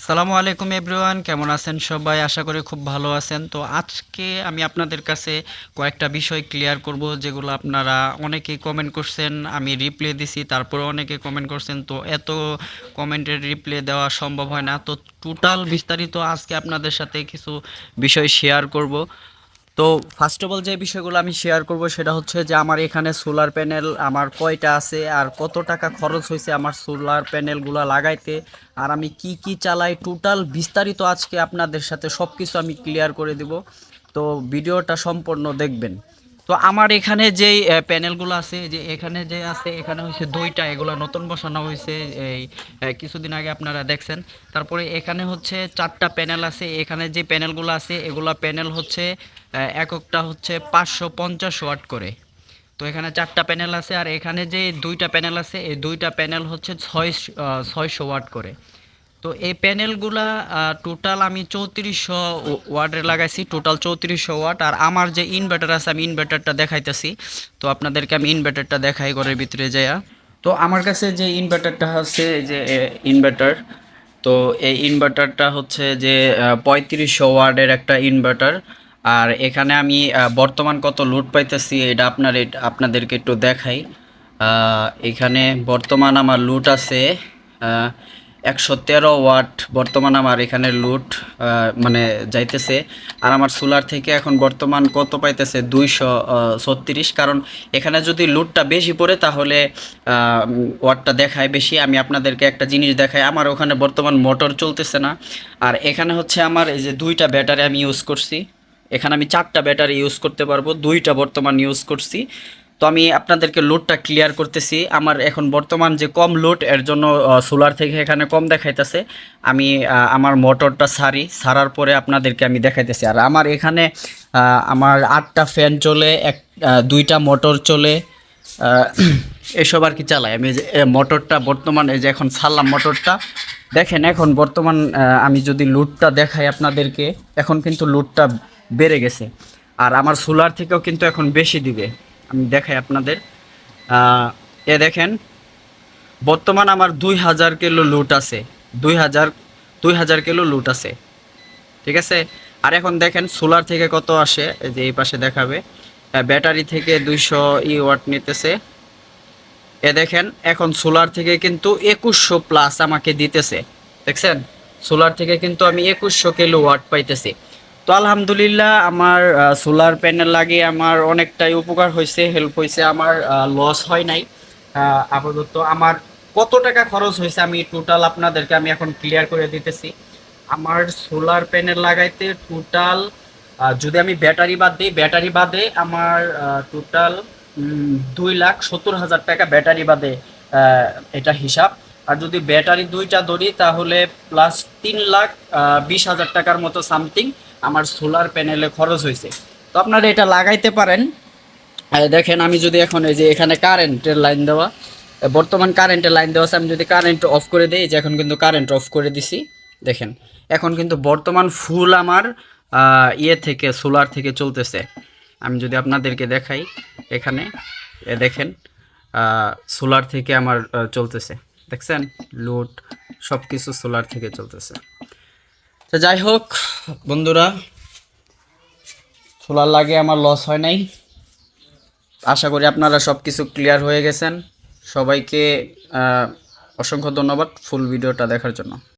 আসসালামু আলাইকুম এভরিওয়ান, কেমন আছেন সবাই? আশা করি খুব ভালো আছেন। তো আজকে আমি আপনাদের কাছে কয়েকটা বিষয় ক্লিয়ার করব, যেগুলো আপনারা অনেকেই কমেন্ট করছেন, আমি রিপ্লে দিছি তারপরে অনেকে কমেন্ট করছেন। তো এত কমেন্টের রিপ্লে দেওয়া সম্ভব হয় না। তো টোটাল বিস্তারিত আজকে আপনাদের সাথে কিছু বিষয় শেয়ার করব। তো ফার্স্ট অফ অল যে বিষয়গুলো আমি শেয়ার করব সেটা হচ্ছে যে আমার এখানে সোলার প্যানেল আমার কয়টা আছে আর কত টাকা খরচ হয়েছে আমার সোলার প্যানেলগুলো লাগাইতে আর আমি কি কি চালাই? টোটাল বিস্তারিত আজকে আপনাদের সাথে সব কিছু আমি ক্লিয়ার করে দেব। তো ভিডিওটা সম্পূর্ণ দেখবেন। তো আমার এখানে যেই প্যানেলগুলো আছে, যে এখানে যে আছে, এখানে হচ্ছে দুইটা, এগুলো নতুন বসানো হয়েছে এই কিছুদিন আগে আপনারা দেখছেন। তারপরে এখানে হচ্ছে চারটা প্যানেল আছে, এখানে যে প্যানেলগুলো আছে, এগুলো প্যানেল হচ্ছে এককটা হচ্ছে পাঁচশো পঞ্চাশ ওয়াট করে। তো এখানে চারটা প্যানেল আছে, আর এখানে যে দুইটা প্যানেল আছে, এই দুইটা প্যানেল হচ্ছে ছয় ছয়শো ওয়াট করে। তো এই প্যানেলগুলা টোটাল আমি চৌত্রিশশো ওয়াটের লাগাইছি টোটাল চৌত্রিশশো ওয়াট। আর আমার যে ইনভার্টার আছে, আমি ইনভার্টারটা দেখাইতেছি। তো আপনাদেরকে আমি ইনভার্টারটা দেখাই ঘরের ভিতরে যাইয়া। তো আমার কাছে যে ইনভার্টারটা আছে যে ইনভার্টার তো এই ইনভার্টারটা হচ্ছে যে পঁয়ত্রিশশো ওয়ার্ডের একটা ইনভার্টার আর এখানে আমি বর্তমান কত লোড পাইতেছি, এটা আপনার আপনাদেরকে একটু দেখাই। এখানে বর্তমান আমার লুট আছে একশো তেরো ওয়াট বর্তমান আমার এখানে লুট মানে যাইতেছে। আর আমার সোলার থেকে এখন বর্তমান কত পাইতেছে? দুইশো ছত্রিশ। কারণ এখানে যদি লুটটা বেশি পড়ে তাহলে ওয়াটটা দেখায় বেশি। আমি আপনাদেরকে একটা জিনিস দেখাই। আমার ওখানে বর্তমান মোটর চলতেছে না। আর এখানে হচ্ছে আমার এই যে দুইটা ব্যাটারি আমি ইউজ করছি। এখানে আমি চারটা ব্যাটারি ইউজ করতে পারব। দুইটা বর্তমান ইউজ করছি। তো আমি আপনাদেরকে লোডটা ক্লিয়ার করতেছি। আমার এখন বর্তমান যে কম লোড এর জন্য সোলার থেকে এখানে কম দেখাইতেছে। আমি আমার মোটরটা সারি, সারার পরে আপনাদেরকে আমি দেখাইতেছি। আর আমার এখানে আমার আটটা ফ্যান চলে, এক দুইটা মোটর চলে এসব আর কি চালাই আমি মোটরটা বর্তমান, এই যে এখন ছাড়লাম মোটরটা দেখেন, এখন বর্তমান আমি যদি লুটটা দেখাই আপনাদেরকে, এখন কিন্তু লুটটা বেড়ে গেছে। আর আমার সোলার থেকেও কিন্তু এখন বেশি দিবে। আমি দেখাই আপনাদের। এ দেখেন, বর্তমান আমার দুই হাজার কিলো লুট আছে। দুই হাজার দুই হাজার কিলো লুট আছে। ঠিক আছে? আর এখন দেখেন সোলার থেকে কত আসে? যে এই পাশে দেখাবে। ব্যাটারি থেকে দুইশো ই ওয়াট নিতেছে। এ দেখেন, এখন সোলার থেকে কিন্তু একুশশো প্লাস আমাকে দিতেছে। দেখছেন? সোলার থেকে কিন্তু আমি একুশশো কিলো ওয়াট পাইতেছি। তো আলহামদুলিল্লাহ, আমার সোলার প্যানেল লাগিয়ে আমার অনেকটাই উপকার হয়েছে হেল্প হয়েছে আমার লস হয় নাই। আপাতত আমার কত টাকা খরচ হয়েছে আমি টোটাল আপনাদেরকে আমি এখন ক্লিয়ার করে দিতেছি। আমার সোলার প্যানেল লাগাইতে টোটাল যদি আমি ব্যাটারি বাদ দিই ব্যাটারি বাদে আমার টোটাল দুই লাখ সত্তর হাজার টাকা ব্যাটারি বাদে এটা হিসাব। আর যদি ব্যাটারি দুইটা ধরি তাহলে প্লাস তিন লাখ বিশ হাজার টাকার মতো সামথিং আমার সোলার প্যানেলে খরচ হয়েছে। তো আপনারা এটা লাগাইতে পারেন। দেখেন আমি যদি এখন এই যে এখানে কারেন্টের লাইন দেওয়া বর্তমান কারেন্টের লাইন দেওয়া আছে, আমি যদি কারেন্ট অফ করে দিই যে এখন কিন্তু কারেন্ট অফ করে দিছি, দেখেন। এখন কিন্তু বর্তমান ফুল আমার ইয়ে থেকে, সোলার থেকে চলতেছে। আমি যদি আপনাদেরকে দেখাই এখানে, এ, দেখেন সোলার থেকে আমার চলতেছে। দেখছেন? লোড সব কিছু সোলার থেকে চলতেছে। তো যাই হোক, বন্ধুরা সোলার লাগে আমার লস হয় নাই। আশা করি আপনারা সব কিছু ক্লিয়ার হয়ে গেছেন। সবাইকে অসংখ্য ধন্যবাদ ফুল ভিডিওটা দেখার জন্য।